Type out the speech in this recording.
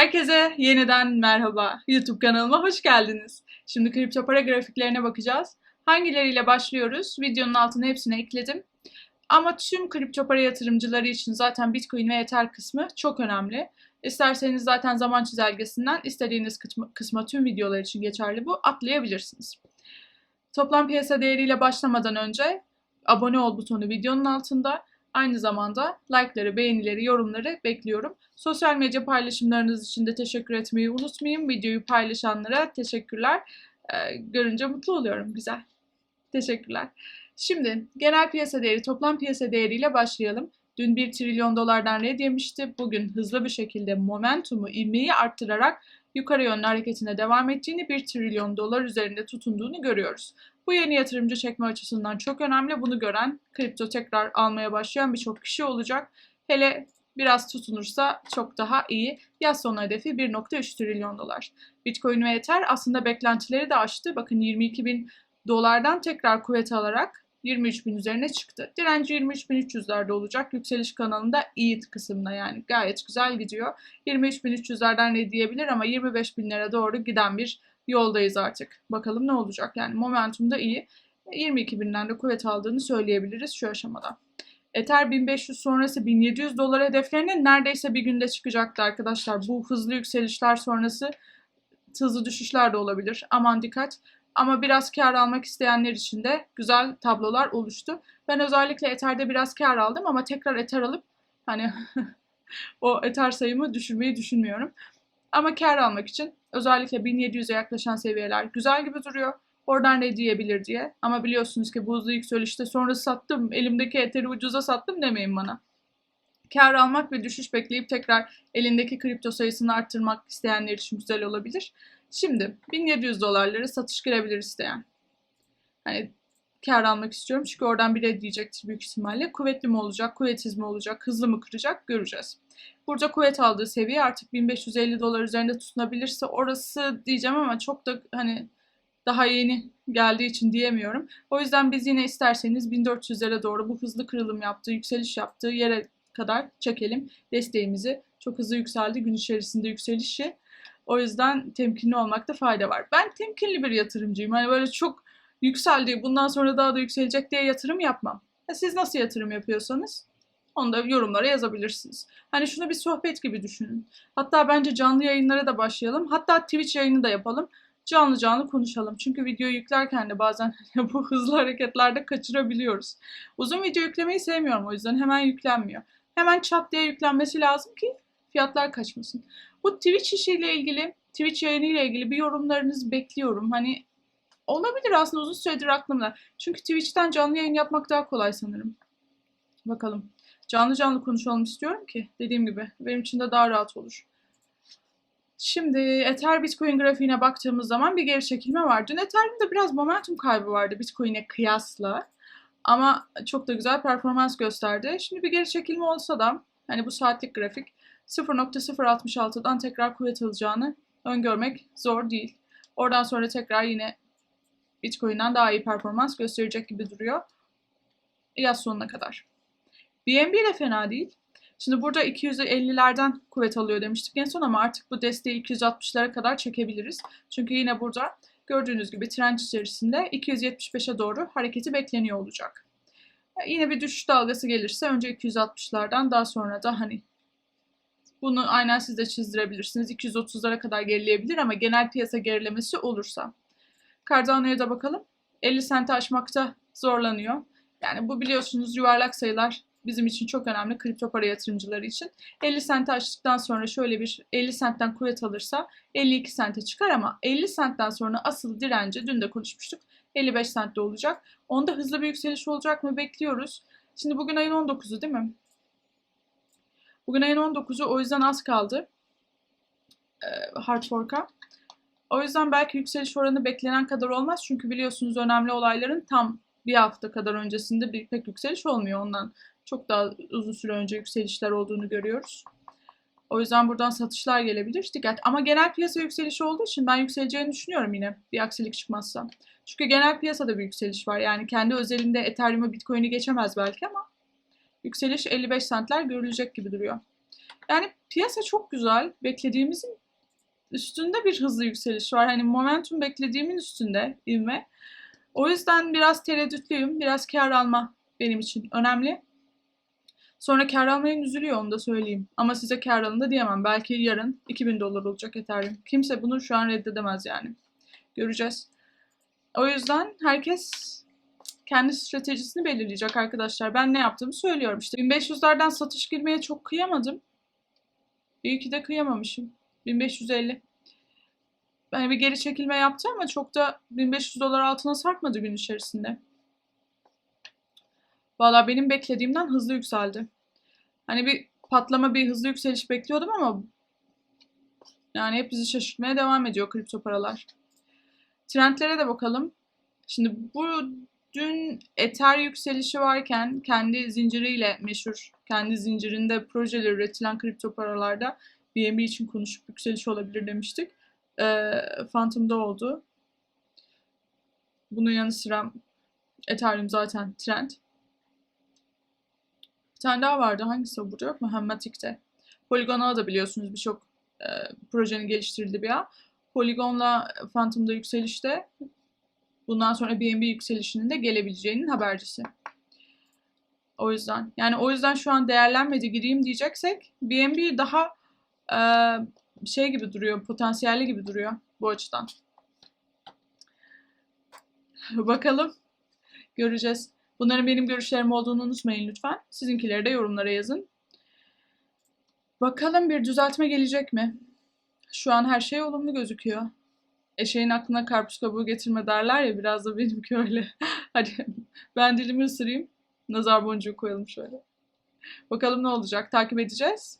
Herkese yeniden merhaba. YouTube kanalıma hoş geldiniz. Şimdi kripto para grafiklerine bakacağız. Hangileriyle başlıyoruz? Videonun altına hepsini ekledim. Ama tüm kripto para yatırımcıları için zaten Bitcoin ve Ether kısmı çok önemli. İsterseniz zaten zaman çizelgesinden istediğiniz kısma, kısma tüm videolar için geçerli bu atlayabilirsiniz. Toplam piyasa değeriyle başlamadan önce abone ol butonu videonun altında. Aynı zamanda like'ları, beğenileri, yorumları bekliyorum. Sosyal medya paylaşımlarınız için de teşekkür etmeyi unutmayın. Videoyu paylaşanlara teşekkürler. Ee, görünce mutlu oluyorum. Güzel. Teşekkürler. Şimdi genel piyasa değeri, toplam piyasa değeriyle başlayalım. Dün 1 trilyon dolardan red yemişti. Bugün hızlı bir şekilde momentumu, ivmeyi arttırarak yukarı yönlü hareketine devam ettiğini, 1 trilyon dolar üzerinde tutunduğunu görüyoruz. Bu yeni yatırımcı çekme açısından çok önemli. Bunu gören, kripto tekrar almaya başlayan birçok kişi olacak. Hele biraz tutunursa çok daha iyi. Yaz sonu hedefi 1.3 trilyon dolar. Bitcoin ve Ether aslında beklentileri de aştı. Bakın 22 bin dolardan tekrar kuvvet alarak 23 bin üzerine çıktı. Direnci 23.300'lerde olacak. Yükseliş kanalında iyi kısımda yani gayet güzel gidiyor. 23.300'lerden ne diyebilir ama 25 binlere doğru giden bir yoldayız artık. Bakalım ne olacak yani momentum da iyi. 22 binden de kuvvet aldığını söyleyebiliriz şu aşamada. Ether 1500 sonrası 1700 dolar hedeflerine neredeyse bir günde çıkacaktı arkadaşlar. Bu hızlı yükselişler sonrası hızlı düşüşler de olabilir. Aman dikkat. Ama biraz kar almak isteyenler için de güzel tablolar oluştu. Ben özellikle Ether'de biraz kar aldım ama tekrar Ether alıp hani o Ether sayımı düşürmeyi düşünmüyorum. Ama kar almak için özellikle 1700'e yaklaşan seviyeler güzel gibi duruyor. Oradan ne diyebilir diye. Ama biliyorsunuz ki bu hızlı yükselişte sonra sattım, elimdeki Ether'i ucuza sattım demeyin bana. Kar almak ve düşüş bekleyip tekrar elindeki kripto sayısını arttırmak isteyenler için güzel olabilir. Şimdi 1700 dolarları satış girebilir isteyen. Hani kar almak istiyorum çünkü oradan bile diyecektir büyük ihtimalle. Kuvvetli mi olacak, kuvvetsiz mi olacak, hızlı mı kıracak göreceğiz. Burada kuvvet aldığı seviye artık 1550 dolar üzerinde tutunabilirse orası diyeceğim ama çok da hani daha yeni geldiği için diyemiyorum. O yüzden biz yine isterseniz 1400'lere doğru bu hızlı kırılım yaptığı, yükseliş yaptığı yere kadar çekelim desteğimizi. Çok hızlı yükseldi gün içerisinde yükselişi. O yüzden temkinli olmakta fayda var. Ben temkinli bir yatırımcıyım. Hani böyle çok yükseldi, bundan sonra daha da yükselecek diye yatırım yapmam. siz nasıl yatırım yapıyorsanız onu da yorumlara yazabilirsiniz. Hani şunu bir sohbet gibi düşünün. Hatta bence canlı yayınlara da başlayalım. Hatta Twitch yayını da yapalım. Canlı canlı konuşalım. Çünkü video yüklerken de bazen bu hızlı hareketlerde kaçırabiliyoruz. Uzun video yüklemeyi sevmiyorum o yüzden hemen yüklenmiyor. Hemen çat diye yüklenmesi lazım ki fiyatlar kaçmasın. Bu Twitch işiyle ilgili, Twitch yayınıyla ilgili bir yorumlarınızı bekliyorum. Hani olabilir aslında uzun süredir aklımda. Çünkü Twitch'ten canlı yayın yapmak daha kolay sanırım. Bakalım. Canlı canlı konuşalım istiyorum ki dediğim gibi benim için de daha rahat olur. Şimdi Ether Bitcoin grafiğine baktığımız zaman bir geri çekilme var. Dün Ethereum'da biraz momentum kaybı vardı Bitcoin'e kıyasla. Ama çok da güzel performans gösterdi. Şimdi bir geri çekilme olsa da hani bu saatlik grafik 0.066'dan tekrar kuvvet alacağını öngörmek zor değil. Oradan sonra tekrar yine Bitcoin'den daha iyi performans gösterecek gibi duruyor. Yaz sonuna kadar. BNB de fena değil. Şimdi burada 250'lerden kuvvet alıyor demiştik en son ama artık bu desteği 260'lara kadar çekebiliriz. Çünkü yine burada gördüğünüz gibi trend içerisinde 275'e doğru hareketi bekleniyor olacak. Yine bir düşüş dalgası gelirse önce 260'lardan daha sonra da hani bunu aynen siz de çizdirebilirsiniz. 230'lara kadar gerileyebilir ama genel piyasa gerilemesi olursa. Cardano'ya da bakalım. 50 sente aşmakta zorlanıyor. Yani bu biliyorsunuz yuvarlak sayılar bizim için çok önemli kripto para yatırımcıları için. 50 sente açtıktan sonra şöyle bir 50 sentten kuvvet alırsa 52 sente çıkar ama 50 sentten sonra asıl direnci dün de konuşmuştuk 55 sentte olacak. Onda hızlı bir yükseliş olacak mı bekliyoruz. Şimdi bugün ayın 19'u değil mi? Bugün ayın 19'u o yüzden az kaldı. E, hard fork'a. O yüzden belki yükseliş oranı beklenen kadar olmaz. Çünkü biliyorsunuz önemli olayların tam bir hafta kadar öncesinde bir pek yükseliş olmuyor. Ondan çok daha uzun süre önce yükselişler olduğunu görüyoruz. O yüzden buradan satışlar gelebilir. Dikkat. Ama genel piyasa yükselişi olduğu için ben yükseleceğini düşünüyorum yine bir aksilik çıkmazsa. Çünkü genel piyasada bir yükseliş var. Yani kendi özelinde Ethereum'u Bitcoin'i geçemez belki ama yükseliş 55 centler görülecek gibi duruyor. Yani piyasa çok güzel. Beklediğimizin üstünde bir hızlı yükseliş var. Hani momentum beklediğimin üstünde ivme. O yüzden biraz tereddütlüyüm. Biraz kar alma benim için önemli. Sonra kar almayın üzülüyor onu da söyleyeyim. Ama size kar alın da diyemem. Belki yarın 2000 dolar olacak Ethereum. Kimse bunu şu an reddedemez yani. Göreceğiz. O yüzden herkes kendi stratejisini belirleyecek arkadaşlar. Ben ne yaptığımı söylüyorum. İşte 1500'lerden satış girmeye çok kıyamadım. İyi ki de kıyamamışım. 1550. Yani bir geri çekilme yaptı ama çok da 1500 dolar altına sarkmadı gün içerisinde. Valla benim beklediğimden hızlı yükseldi. Hani bir patlama, bir hızlı yükseliş bekliyordum ama yani hep bizi şaşırtmaya devam ediyor kripto paralar. Trendlere de bakalım. Şimdi bu dün Ether yükselişi varken kendi zinciriyle meşhur, kendi zincirinde projeler üretilen kripto paralarda BNB için konuşup yükseliş olabilir demiştik. Ee, Phantom'da oldu. Bunun yanı sıra Ethereum zaten trend. Bir tane daha vardı. Hangisi o? Burada yok mu? Hemmatic'te. Polygon'a da biliyorsunuz birçok e, projenin geliştirildiği bir ağ. Polygon'la Phantom'da yükselişte bundan sonra BNB yükselişinin de gelebileceğinin habercisi. O yüzden. Yani o yüzden şu an değerlenmedi gireyim diyeceksek BNB daha e, şey gibi duruyor, potansiyelli gibi duruyor bu açıdan. Bakalım. Göreceğiz. Bunların benim görüşlerim olduğunu unutmayın lütfen. Sizinkileri de yorumlara yazın. Bakalım bir düzeltme gelecek mi? Şu an her şey olumlu gözüküyor. Eşeğin aklına karpuz kabuğu getirme derler ya biraz da benimki öyle. Hadi ben dilimi ısırayım. Nazar boncuğu koyalım şöyle. Bakalım ne olacak takip edeceğiz.